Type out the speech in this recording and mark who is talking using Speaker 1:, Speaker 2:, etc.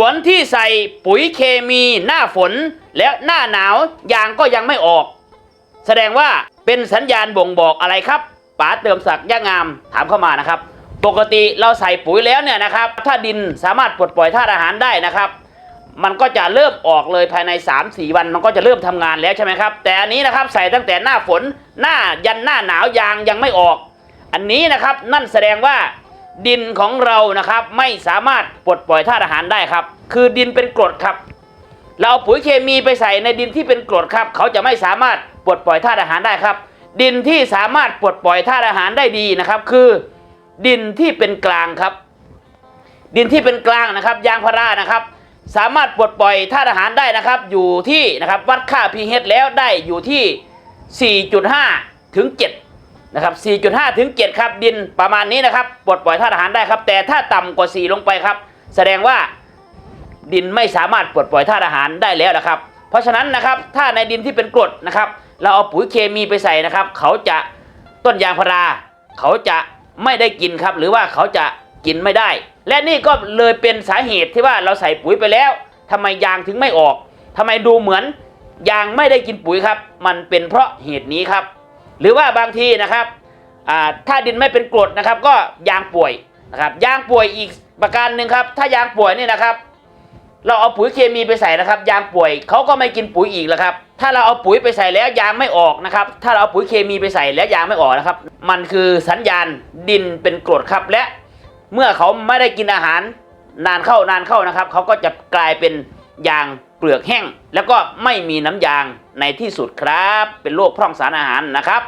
Speaker 1: สวนที่ใส่ปุ๋ยเคมีหน้าฝนและหน้าหนาวยางก็ยังไม่ออก แสดงว่าเป็นสัญญาณบ่งบอกอะไรครับป๋าเติมศักดิ์ย่างามถามเข้ามานะครับ ปกติเราใส่ปุ๋ยแล้วเนี่ยนะครับ ถ้าดินสามารถปลดปล่อยธาตุอาหารได้นะครับ มันก็จะเริ่มออกเลยภายใน 3-4 วันมันก็จะเริ่มทำงานแล้วใช่ไหมครับ แต่อันนี้นะครับใส่ตั้งแต่หน้าฝนหน้ายันหน้าหนาวยางยังไม่ออก อันนี้นะครับนั่นแสดงว่า ดินของเรานะครับไม่สามารถปลดปล่อยธาตุอาหารได้ครับ คือดินเป็นกรดครับ เราเอาปุ๋ยเคมีไปใส่ในดินที่เป็นกรดครับ เขาจะไม่สามารถปลดปล่อยธาตุอาหารได้ครับ ดินที่สามารถปลดปล่อยธาตุอาหารได้ดีนะครับ คือดินที่เป็นกลางครับ ดินที่เป็นกลางนะครับ ยางพารานะครับ สามารถปลดปล่อยธาตุอาหารได้นะครับ อยู่ที่นะครับวัดค่า pH แล้วได้อยู่ที่ 4.5 ถึง 7 นะครับ 4.5 ถึง 7 ครับ ดินประมาณนี้นะครับปลดปล่อยธาตุอาหารได้ครับ แต่ถ้าต่ำกว่า 4 ลงไปครับ แสดงว่าดินไม่สามารถปลดปล่อยธาตุอาหารได้แล้วนะครับ เพราะฉะนั้นนะครับถ้าในดินที่เป็นกรดนะครับ เราเอาปุ๋ยเคมีไปใส่นะครับ เขาจะต้นยางพารา เขาจะไม่ได้กินครับ หรือว่าเขาจะกินไม่ได้ และนี่ก็เลยเป็นสาเหตุที่ว่าเราใส่ปุ๋ยไปแล้วทำไมยางถึงไม่ออกทำไมดูเหมือนยางไม่ได้กินปุ๋ยครับ มันเป็นเพราะเหตุนี้ครับ หรือว่าบางทีนะครับถ้าดินไม่เป็นกรดนะครับ ก็ยางป่วยนะครับยางป่วยอีกประการหนึ่งครับ ถ้ายางป่วยนี่นะครับ เราเอาปุ๋ยเคมีไปใส่นะครับ ยางป่วยเขาก็ไม่กินปุ๋ยอีกแล้วครับ ถ้าเราเอาปุ๋ยไปใส่แล้วยางไม่ออกนะครับ ถ้าเราเอาปุ๋ยเคมีไปใส่แล้วยางไม่ออกนะครับ มันคือสัญญาณดินเป็นกรดครับและเมื่อเขาไม่ได้กินอาหารนานเข้านานเข้านะครับเขาก็จะกลายเป็น ยางเปลือกแห้ง แล้วก็ไม่มีน้ำยางในที่สุดครับ เป็นโรคพร่องสารอาหารนะครับ